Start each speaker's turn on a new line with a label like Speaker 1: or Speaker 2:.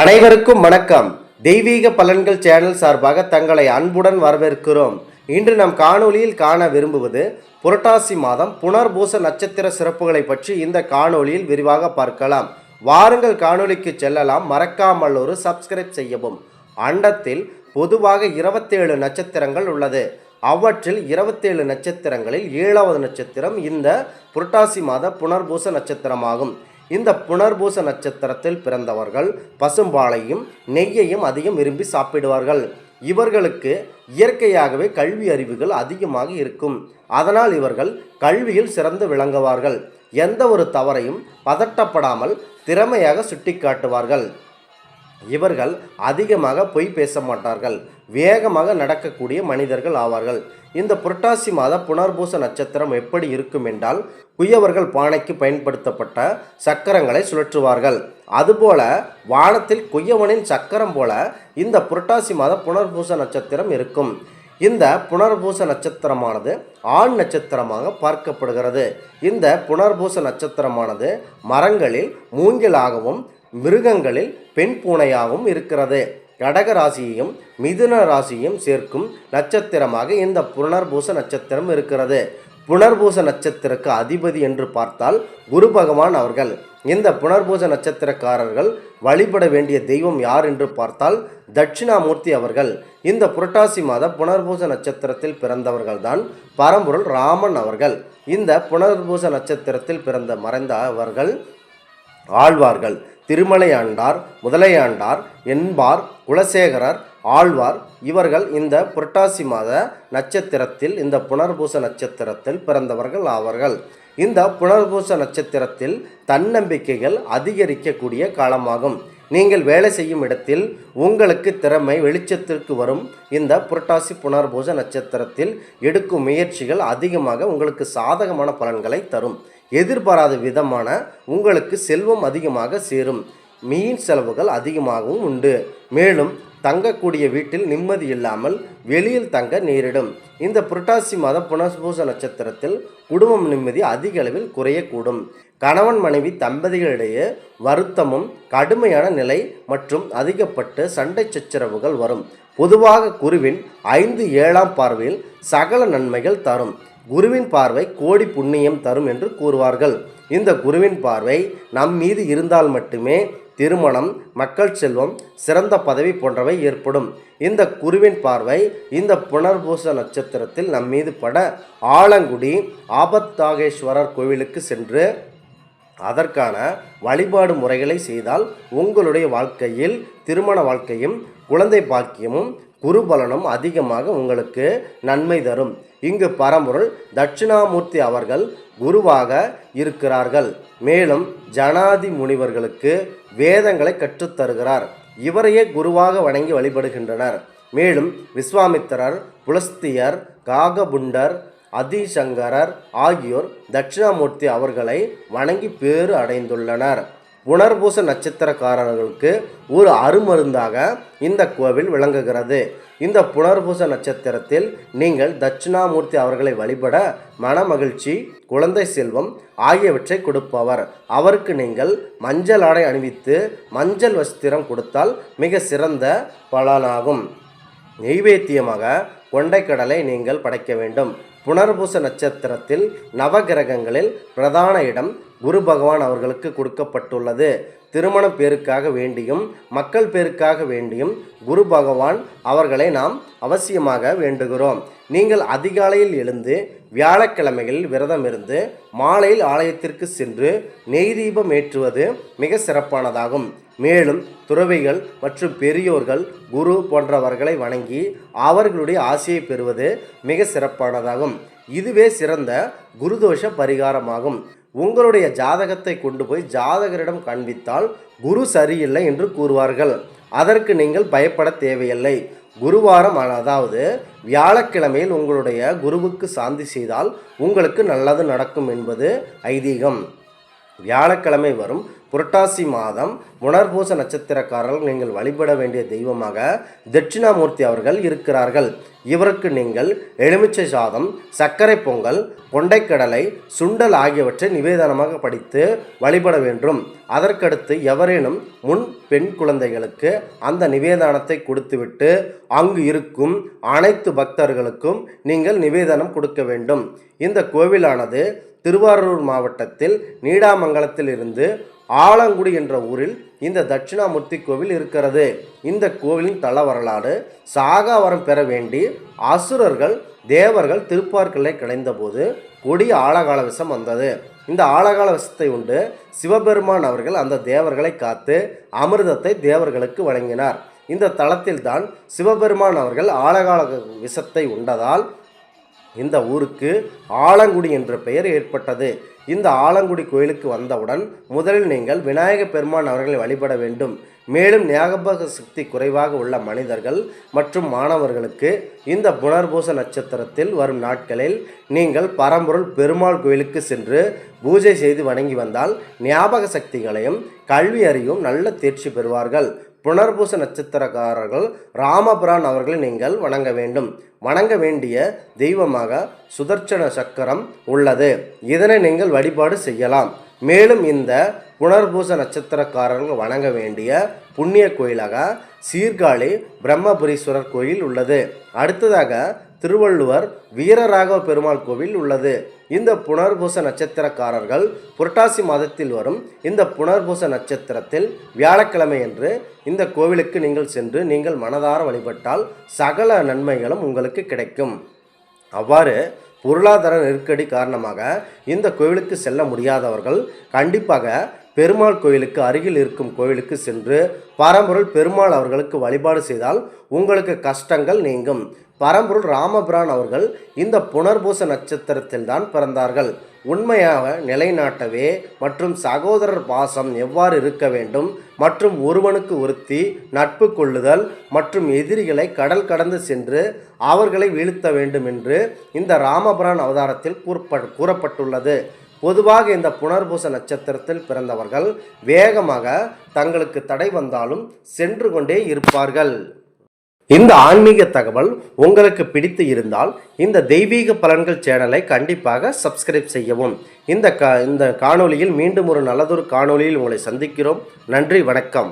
Speaker 1: அனைவருக்கும் வணக்கம். தெய்வீக பலன்கள் சேனல் சார்பாக தங்களை அன்புடன் வரவேற்கிறோம். இன்று நம் காணொளியில் காண விரும்புவது புரட்டாசி மாதம் புனர்பூச நட்சத்திர சிறப்புகளை பற்றி இந்த காணொளியில் விரிவாக பார்க்கலாம். வாருங்கள் காணொளிக்கு செல்லலாம். மறக்காமல் ஒரு சப்ஸ்கிரைப் செய்யவும். அண்டத்தில் பொதுவாக இருபத்தேழு நட்சத்திரங்கள் உள்ளது. அவற்றில் இருபத்தேழு நட்சத்திரங்களில் ஏழாவது நட்சத்திரம் இந்த புரட்டாசி மாத புனர்பூச நட்சத்திரமாகும். இந்த புனர்பூச நட்சத்திரத்தில் பிறந்தவர்கள் பசும்பாலையும் நெய்யையும் அதிகம் விரும்பி சாப்பிடுவார்கள். இவர்களுக்கு இயற்கையாகவே கல்வி அறிவுகள் அதிகமாக இருக்கும். அதனால் இவர்கள் கல்வியில் சிறந்து விளங்குவார்கள். எந்த ஒரு தவறையும் பதட்டப்படாமல் திறமையாக சுட்டிக்காட்டுவார்கள். இவர்கள் அதிகமாக பொய் பேச மாட்டார்கள். வேகமாக நடக்கக்கூடிய மனிதர்கள் ஆவார்கள். இந்த புரட்டாசி மாத புனர்பூச நட்சத்திரம் எப்படி இருக்கும் என்றால் குயவர்கள் பானைக்கு பயன்படுத்தப்பட்ட சக்கரங்களை சுழற்றுவார்கள். அதுபோல வானத்தில் குயவனின் சக்கரம் போல இந்த புரட்டாசி மாத புனர்பூச நட்சத்திரம் இருக்கும். இந்த புனர்பூச நட்சத்திரமானது ஆண் நட்சத்திரமாக பார்க்கப்படுகிறது. இந்த புனர்பூச நட்சத்திரமானது மரங்களில் மூங்கிலாகவும் மிருகங்களில் பெண் பூனையாகவும் இருக்கிறது. கடக ராசியையும் மிதுன ராசியையும் சேர்க்கும் நட்சத்திரமாக இந்த புனர்பூச நட்சத்திரம் இருக்கிறது. புனர்பூச நட்சத்திரக்கு அதிபதி என்று பார்த்தால் குரு பகவான் அவர்கள். இந்த புனர்பூச நட்சத்திரக்காரர்கள் வழிபட வேண்டிய தெய்வம் யார் என்று பார்த்தால் தட்சிணாமூர்த்தி அவர்கள். இந்த புரட்டாசி மாத புனர்பூச நட்சத்திரத்தில் பிறந்தவர்கள்தான் பரம்பொருள் ராமன் அவர்கள். இந்த புனர்பூச நட்சத்திரத்தில் பிறந்த மறைந்த அவர்கள் ஆழ்வார்கள். திருமலையாண்டார் முதலையாண்டார் என்பார் குலசேகரர் ஆழ்வார். இவர்கள் இந்த புரட்டாசி மாத நட்சத்திரத்தில் இந்த புனர்பூச நட்சத்திரத்தில் பிறந்தவர்கள் ஆவார்கள். இந்த புனர்பூச நட்சத்திரத்தில் தன்னம்பிக்கைகள் அதிகரிக்கக்கூடிய காலமாகும். நீங்கள் வேலை செய்யும் இடத்தில் உங்களுக்கு திறமை வெளிச்சத்திற்கு வரும். இந்த புரட்டாசி புனர்பூச நட்சத்திரத்தில் எடுக்கும் முயற்சிகள் அதிகமாக உங்களுக்கு சாதகமான பலன்களை தரும். எதிர்பாராத விதமான உங்களுக்கு செல்வம் அதிகமாக சேரும். மீன் செலவுகள் அதிகமாகவும் உண்டு. மேலும் தங்கக்கூடிய வீட்டில் நிம்மதி இல்லாமல் வெளியில் தங்க நேரிடும். இந்த புரட்டாசி மாத புனஸ்பூச நட்சத்திரத்தில் குடும்பம் நிம்மதி அதிக அளவில் குறையக்கூடும். கணவன் மனைவி தம்பதிகளிடையே வருத்தமும் கடுமையான நிலை மற்றும் அதிகப்பட்டு சண்டை சச்சரவுகள் வரும். பொதுவாக குருவின் ஐந்து ஏழாம் பார்வையில் சகல நன்மைகள் தரும். குருவின் பார்வை கோடி புண்ணியம் தரும் என்று கூறுவார்கள். இந்த குருவின் பார்வை நம் மீது இருந்தால் மட்டுமே திருமணம் மக்கள் செல்வம் சிறந்த பதவி போன்றவை ஏற்படும். இந்த குருவின் பார்வை இந்த புனர்பூச நட்சத்திரத்தில் நம் மீது பட ஆலங்குடி ஆபத்தாகேஸ்வரர் கோவிலுக்கு சென்று அதற்கான வழிபாடு முறைகளை செய்தால் உங்களுடைய வாழ்க்கையில் திருமண வாழ்க்கையும் குழந்தை பாக்கியமும் குருபலனும் அதிகமாக உங்களுக்கு நன்மை தரும். இங்கு பரம்பொருள் தட்சிணாமூர்த்தி அவர்கள் குருவாக இருக்கிறார்கள். மேலும் ஜனாதி முனிவர்களுக்கு வேதங்களை கற்றுத்தருகிறார் இவரையே குருவாக வணங்கி வழிபடுகின்றனர். மேலும் விஸ்வாமித்திரர் புலஸ்தியர் காகபுண்டர் அதிசங்கரர் ஆகியோர் தட்சிணாமூர்த்தி அவர்களை வணங்கி பேறு அடைந்துள்ளனர். புனர்பூச நட்சத்திரக்காரர்களுக்கு ஒரு அருமருந்தாக இந்த கோவில் விளங்குகிறது. இந்த புனர்பூச நட்சத்திரத்தில் நீங்கள் தட்சிணாமூர்த்தி அவர்களை வழிபட மனமகிழ்ச்சி குழந்தை செல்வம் ஆகியவற்றை கொடுப்பவர். அவருக்கு நீங்கள் மஞ்சள் ஆடை அணிவித்து மஞ்சள் வஸ்திரம் கொடுத்தால் மிக சிறந்த பலனாகும். நெய்வேத்தியமாக கொண்டைக்கடலை நீங்கள் படைக்க வேண்டும். புனர்பூச நட்சத்திரத்தில் நவகிரகங்களில் பிரதான இடம் குரு பகவான் அவர்களுக்கு கொடுக்கப்பட்டுள்ளது. திருமண பேருக்காக வேண்டியும் மக்கள் பேருக்காக வேண்டியும் குரு பகவான் அவர்களை நாம் அவசியமாக வேண்டுகிறோம். நீங்கள் அதிகாலையில் எழுந்து வியாழக்கிழமைகளில் விரதம் இருந்து மாலையில் ஆலயத்திற்கு சென்று நெய் தீபம் ஏற்றுவது மிக சிறப்பானதாகும். மேலும் துறவிகள் மற்றும் பெரியோர்கள் குரு போன்றவர்களை வணங்கி அவர்களுடைய ஆசையை பெறுவது மிக சிறப்பானதாகும். இதுவே சிறந்த குருதோஷ பரிகாரமாகும். உங்களுடைய ஜாதகத்தை கொண்டு போய் ஜாதகரிடம் காண்பித்தால் குரு சரியில்லை என்று கூறுவார்கள். அதற்கு நீங்கள் பயப்பட தேவையில்லை. குருவாரம் அதாவது வியாழக்கிழமையில் உங்களுடைய குருவுக்கு சாந்தி செய்தால் உங்களுக்கு நல்லது நடக்கும் என்பது ஐதீகம். வியாழக்கிழமை வரும். புரட்டாசி மாதம் புனர்பூச நட்சத்திரக்காரர்கள் நீங்கள் வழிபட வேண்டிய தெய்வமாக தட்சிணாமூர்த்தி அவர்கள் இருக்கிறார்கள். இவருக்கு நீங்கள் எலுமிச்சை சாதம் சர்க்கரை பொங்கல் கொண்டைக்கடலை சுண்டல் ஆகியவற்றை நிவேதனமாக படித்து வழிபட வேண்டும். அதற்கடுத்து எவரேனும் முன் பெண் குழந்தைகளுக்கு அந்த நிவேதனத்தை கொடுத்துவிட்டு அங்கு இருக்கும் அனைத்து பக்தர்களுக்கும் நீங்கள் நிவேதனம் கொடுக்க வேண்டும். இந்த கோவிலானது திருவாரூர் மாவட்டத்தில் நீடாமங்கலத்தில் இருந்து ஆலங்குடி என்ற ஊரில் இந்த தட்சிணாமூர்த்தி கோவில் இருக்கிறது. இந்த கோவிலின் தல வரலாறு சாகாவரம் பெற வேண்டி அசுரர்கள் தேவர்கள் திருப்பார்களை கிடைந்தபோது கொடிய ஆழகால விஷம் வந்தது. இந்த ஆழகால விஷத்தை உண்டு சிவபெருமான் அவர்கள் அந்த தேவர்களை காத்து அமிர்தத்தை தேவர்களுக்கு வழங்கினார். இந்த தளத்தில்தான் சிவபெருமான் அவர்கள் ஆழகால விஷத்தை உண்டதால் இந்த ஊருக்கு ஆலங்குடி என்ற பெயர் ஏற்பட்டது. இந்த ஆலங்குடி கோயிலுக்கு வந்தவுடன் முதலில் நீங்கள் விநாயக பெருமான் அவர்களை வழிபட வேண்டும். மேலும் ஞாபக சக்தி குறைவாக உள்ள மனிதர்கள் மற்றும் மாணவர்களுக்கு இந்த புனர்பூச நட்சத்திரத்தில் வரும் நாட்களில் நீங்கள் பரம்பொருள் பெருமாள் கோயிலுக்கு சென்று பூஜை செய்து வணங்கி வந்தால் ஞாபக சக்திகளையும் கல்வி அறிவும் நல்ல தேர்ச்சி பெறுவார்கள். புனர்பூச நட்சத்திரக்காரர்கள் ராமபுரான் அவர்களை நீங்கள் வணங்க வேண்டும். வணங்க வேண்டிய தெய்வமாக சுதர்ச்சன சக்கரம் உள்ளது. இதனை நீங்கள் வழிபாடு செய்யலாம். மேலும் இந்த புனர்பூச நட்சத்திரக்காரர்கள் வணங்க வேண்டிய புண்ணிய கோயிலாக சீர்காழி பிரம்மபுரீஸ்வரர் கோயில் உள்ளது. அடுத்ததாக திருவள்ளுவர் வீரராகவ பெருமாள் கோவில் உள்ளது. இந்த புனர்பூச நட்சத்திரக்காரர்கள் புரட்டாசி மாதத்தில் வரும் இந்த புனர்பூச நட்சத்திரத்தில் வியாழக்கிழமை என்று இந்த கோவிலுக்கு நீங்கள் சென்று நீங்கள் மனதார வழிபட்டால் சகல நன்மைகளும் உங்களுக்கு கிடைக்கும். அவ்வாறு பொருளாதார நெருக்கடி காரணமாக இந்த கோவிலுக்கு செல்ல முடியாதவர்கள் கண்டிப்பாக பெருமாள் கோயிலுக்கு அருகில் இருக்கும் கோயிலுக்கு சென்று பரம்பொருள் பெருமாள் அவர்களுக்கு வழிபாடு செய்தால் உங்களுக்கு கஷ்டங்கள் நீங்கும். பரம்பொருள் ராமபிரான் அவர்கள் இந்த புனர்பூச நட்சத்திரத்தில் தான் பிறந்தார்கள். உண்மையாக நிலைநாட்டவே மற்றும் சகோதரர் பாசம் எவ்வாறு இருக்க வேண்டும் மற்றும் ஒருவனுக்கு ஒருத்தி நட்பு கொள்ளுதல் மற்றும் எதிரிகளை கடல் கடந்து சென்று அவர்களை வீழ்த்த வேண்டும் என்று இந்த ராமபுரான் அவதாரத்தில் கூறப்பட்டுள்ளது. பொதுவாக இந்த புனர்பூச நட்சத்திரத்தில் பிறந்தவர்கள் வேகமாக தங்களுக்கு தடை வந்தாலும் சென்று கொண்டே இருப்பார்கள். இந்த ஆன்மீக தகவல் உங்களுக்கு பிடித்து இருந்தால் இந்த தெய்வீக பலன்கள் சேனலை கண்டிப்பாக சப்ஸ்கிரைப் செய்யவும். இந்த கா இந்த காணொளியில் மீண்டும் ஒரு நல்லதொரு காணொளியில் உங்களை சந்திக்கிறோம். நன்றி வணக்கம்.